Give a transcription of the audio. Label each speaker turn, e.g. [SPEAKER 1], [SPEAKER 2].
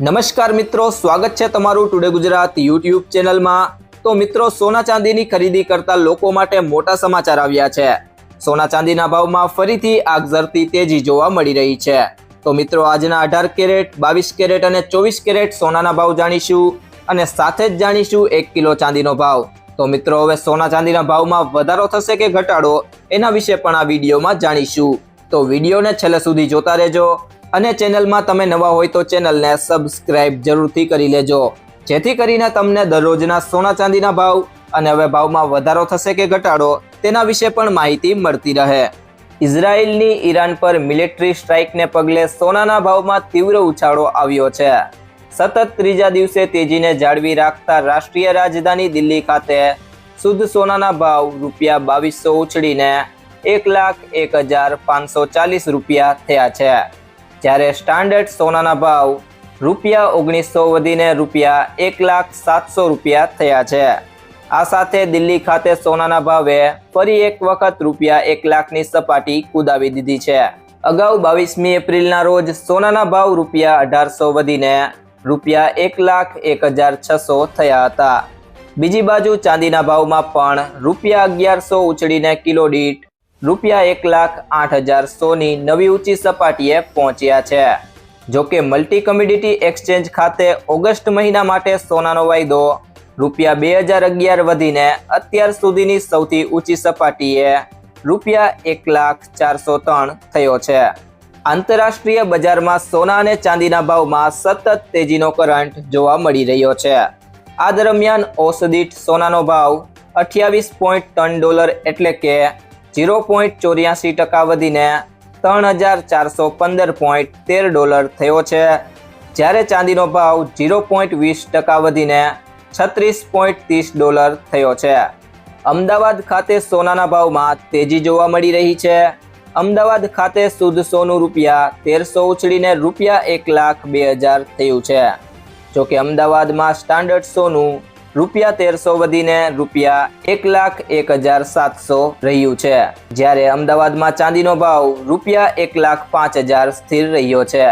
[SPEAKER 1] નમસ્કાર મિત્રો, સ્વાગત છે તમારું ટુડે ગુજરાત યુટ્યુબ ચેનલમાં. તો મિત્રો, સોના ચાંદીની ખરીદી કરતા લોકો માટે મોટા સમાચાર આવ્યા છે. સોના ચાંદીના ભાવમાં ફરીથી આગઝરતી તેજી જોવા મળી રહી છે. તો મિત્રો, આજના અઢાર કેરેટ, બાવીસ કેરેટ અને ચોવીસ કેરેટ સોનાના ભાવ જાણીશું અને સાથે જ જાણીશું એક કિલો ચાંદીનો ભાવ. તો મિત્રો, હવે સોના ચાંદીના ભાવમાં વધારો થશે કે ઘટાડો, એના વિશે પણ આ વિડીયોમાં જાણીશું. તો વિડીયોને છેલ્લે સુધી જોતા રહેજો. અને ચેનલમાં તમે નવા હોય તો ચેનલને સબસ્ક્રાઇબ જરૂરથી કરી લેજો. જેથી કરીને તમને દરરોજના સોના ચાંદીના ભાવ અને હવે ભાવમાં વધારો થશે કે ઘટાડો તેના વિશે પણ માહિતી મળતી રહે. ઇઝરાયલની ઈરાન પર મિલિટરી સ્ટ્રાઇકને પગલે સોનાના ભાવમાં તીવ્ર ઉછાળો આવ્યો છે. સતત ત્રીજા દિવસે તેજીને જાળવી રાખતા રાષ્ટ્રીય રાજધાની દિલ્હી ખાતે શુદ્ધ સોનાના ભાવ રૂપિયા બાવીસો ઉછળીને એક લાખ એક હજાર પાંચસો ચાલીસ રૂપિયા થયા છે. જ્યારે સ્ટાન્ડર્ડ સોનાના ભાવ રૂપિયા ઓગણીસો વધીને રૂપિયા એક લાખ સાતસો રૂપિયા થયા છે. આ સાથે દિલ્હી ખાતે સોનાના ભાવે ફરી એક વખત રૂપિયા એક લાખની સપાટી કુદાવી દીધી છે. અગાઉ બાવીસમી એપ્રિલના રોજ સોનાના ભાવ રૂપિયા અઢારસો વધીને રૂપિયા એક લાખ એક હજાર છસો થયા હતા. બીજી બાજુ ચાંદીના ભાવમાં પણ રૂપિયા અગિયારસો ઉછળીને કિલો દીઠ રૂપિયા એક લાખ આઠ હજાર સોની નવી ઊંચી સપાટીએ પહોંચ્યા છે. જોકે મલ્ટી કમ્યુડિટી એક્સચેન્જ ખાતે ઓગસ્ટ મહિના માટે સોનાનો વાયદો રૂપિયા બે હજાર અગિયાર વધીને અત્યાર સુધીની સૌથી ઊંચી સપાટીએ રૂપિયા એક લાખ ચારસો ત્રણ થયો છે. આંતરરાષ્ટ્રીય બજારમાં સોના અને ચાંદીના ભાવમાં સતત તેજીનો કરંટ જોવા મળી રહ્યો છે. આ દરમિયાન ઓસદીઠ સોનાનો ભાવ અઠ્યાવીસ પોઈન્ટ ત્રણ ડોલર એટલે કે ઝીરો પોઈન્ટ ચોર્યાસી ટકા વધીને ત્રણ હજાર ચારસો પંદર પોઈન્ટ તેર ડોલર થયો છે. જ્યારે ચાંદીનો ભાવ ઝીરો પોઈન્ટ વીસ ટકા વધીને છત્રીસ પોઈન્ટ ત્રીસ ડોલર થયો છે. અમદાવાદ ખાતે સોનાના ભાવમાં તેજી જોવા મળી રહી છે. અમદાવાદ ખાતે શુદ્ધ સોનું રૂપિયા તેરસો ઉછળીને રૂપિયા એક લાખ બે હજાર થયું છે. જોકે અમદાવાદમાં સ્ટાન્ડર્ડ સોનું રૂપિયા તેરસો વધીને રૂપિયા એક લાખ એક હજાર સાતસો રહ્યું છે. જ્યારે અમદાવાદમાં ચાંદીનો ભાવ રૂપિયા એક લાખ પાંચ હજાર સ્થિર રહ્યો છે.